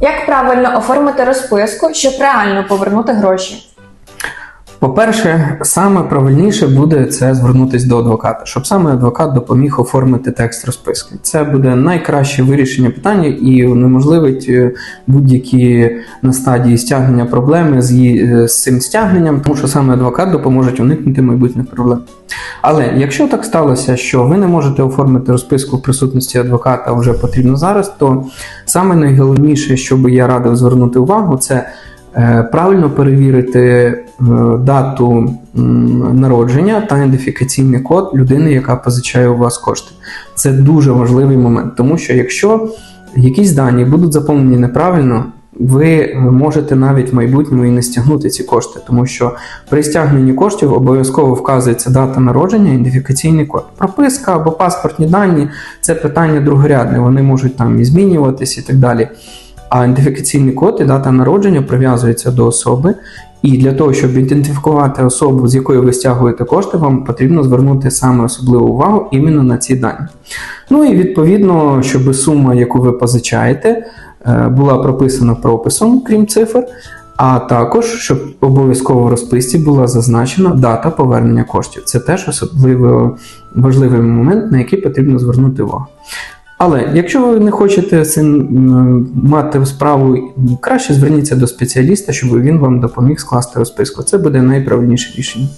Як правильно оформити розписку, щоб реально повернути гроші? По-перше, саме правильніше буде це звернутися до адвоката, щоб саме адвокат допоміг оформити текст розписки. Це буде найкраще вирішення питання і унеможливить е, будь-які на стадії стягнення проблеми з, її- е, з цим стягненням, тому що саме адвокат допоможе уникнути майбутніх проблем. Але якщо так сталося, що ви не можете оформити розписку в присутності адвоката вже потрібно зараз, то саме найголовніше, що би я радив звернути увагу, це правильно перевірити е, дату народження та ідентифікаційний код людини, яка позичає у вас кошти. Це дуже важливий момент, тому що якщо якісь дані будуть заповнені неправильно, ви можете навіть в майбутньому і не стягнути ці кошти, тому що при стягненні коштів обов'язково вказується дата народження, ідентифікаційний код. Прописка або паспортні дані це питання другорядне, вони можуть там і змінюватись і так далі. А ідентифікаційний код і дата народження прив'язується до особи, і для того, щоб ідентифікувати особу, з якої ви стягуєте кошти, вам потрібно звернути саме особливу увагу іменно на ці дані. Ну і відповідно, щоб сума, яку ви позичаєте, е, була прописана прописом, крім цифр, а також щоб обов'язково в розписці була зазначена дата повернення коштів. Це теж особливо важливий момент, на який потрібно звернути увагу. Але якщо ви не хочете цим мати справу, краще зверніться до спеціаліста, щоб він вам допоміг скласти розписку. Це буде найправильніше рішення.